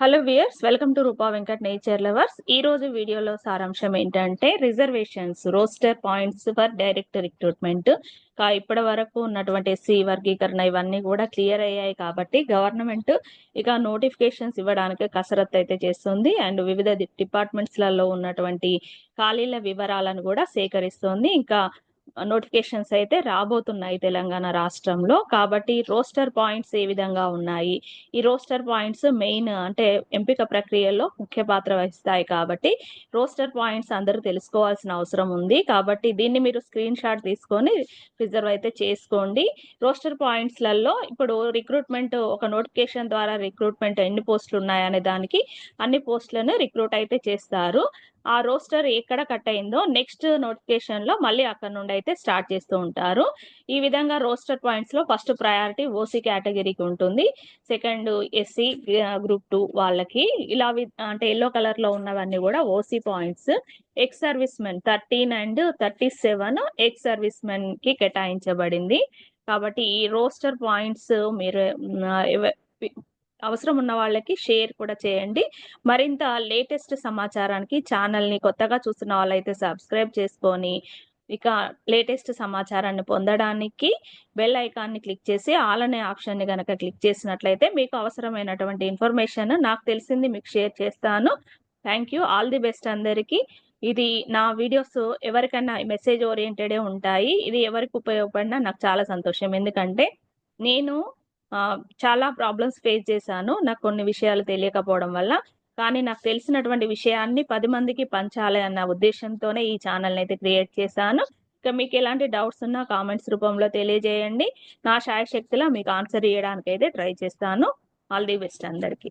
Hello viewers welcome to Roopa Venkat nature lovers ఈ రోజు వీడియోలో సారాంశం ఏంటంటే reservations roster points for direct recruitment ఇప్పటి వరకు ఉన్నటువంటి ఎస్సీ వర్గీకరణ ఇవన్నీ కూడా క్లియర్ అయ్యాయి కాబట్టి గవర్నమెంట్ ఇక నోటిఫికేషన్స్ ఇవ్వడానికి కసరత్తు అయితే చేస్తుంది. అండ్ వివిధ డిపార్ట్మెంట్స్లలో ఉన్నటువంటి ఖాళీల వివరాలను కూడా సేకరిస్తుంది. ఇంకా నోటిఫికేషన్స్ అయితే రాబోతున్నాయి తెలంగాణ రాష్ట్రంలో. కాబట్టి రోస్టర్ పాయింట్స్ ఏ విధంగా ఉన్నాయి? ఈ రోస్టర్ పాయింట్స్ మెయిన్ అంటే ఎంపిక ప్రక్రియలో ముఖ్య పాత్ర వహిస్తాయి కాబట్టి రోస్టర్ పాయింట్స్ అందరూ తెలుసుకోవాల్సిన అవసరం ఉంది. కాబట్టి దీన్ని మీరు స్క్రీన్ షాట్ తీసుకొని రిజర్వ్ అయితే చేసుకోండి. రోస్టర్ పాయింట్స్లలో ఇప్పుడు రిక్రూట్మెంట్ ఒక నోటిఫికేషన్ ద్వారా రిక్రూట్మెంట్ ఎన్ని పోస్టులు ఉన్నాయనే దానికి అన్ని పోస్టులను రిక్రూట్ అయితే చేస్తారు. ఆ రోస్టర్ ఎక్కడ కట్ అయిందో నెక్స్ట్ నోటిఫికేషన్లో మళ్ళీ అక్కడ నుండి అయితే స్టార్ట్ చేస్తూ ఉంటారు. ఈ విధంగా రోస్టర్ పాయింట్స్లో ఫస్ట్ ప్రయారిటీ ఓసీ కేటగిరీకి ఉంటుంది. సెకండ్ ఎస్సీ గ్రూప్ టూ వాళ్ళకి. ఇలా అంటే ఎల్లో కలర్లో ఉన్నవన్నీ కూడా OC points. Ex servicemen thirteen and thirty seven ex service మెన్కి కేటాయించబడింది. కాబట్టి ఈ రోస్టర్ పాయింట్స్ మీరు అవసరం ఉన్న వాళ్ళకి షేర్ కూడా చేయండి. మరింత లేటెస్ట్ సమాచారానికి ఛానల్ని కొత్తగా చూస్తున్న వాళ్ళైతే సబ్స్క్రైబ్ చేసుకొని ఇక లేటెస్ట్ సమాచారాన్ని పొందడానికి బెల్ ఐకాన్ని క్లిక్ చేసి ఆల్ అనే ఆప్షన్ని కనుక క్లిక్ చేసినట్లయితే మీకు అవసరమైనటువంటి ఇన్ఫర్మేషన్ నాకు తెలిసింది మీకు షేర్ చేస్తాను. Thank you. All the best అందరికీ. ఇది నా వీడియోస్ ఎవరికైనా మెసేజ్ ఓరియంటెడే ఉంటాయి. ఇది ఎవరికి ఉపయోగపడినా నాకు చాలా సంతోషం. ఎందుకంటే నేను చాలా ప్రాబ్లమ్స్ ఫేస్ చేశాను. నాకు కొన్ని విషయాలు తెలియకపోవడం వల్ల. కానీ నాకు తెలిసినటువంటి విషయాన్ని పది మందికి పంచాలి అన్న ఉద్దేశంతోనే ఈ ఛానల్ని అయితే క్రియేట్ చేశాను. ఇక మీకు ఎలాంటి డౌట్స్ ఉన్నా కామెంట్స్ రూపంలో తెలియజేయండి. నా శాయశక్తిలో మీకు ఆన్సర్ ఇవ్వడానికి అయితే ట్రై చేస్తాను. ఆల్ ది బెస్ట్ అందరికీ.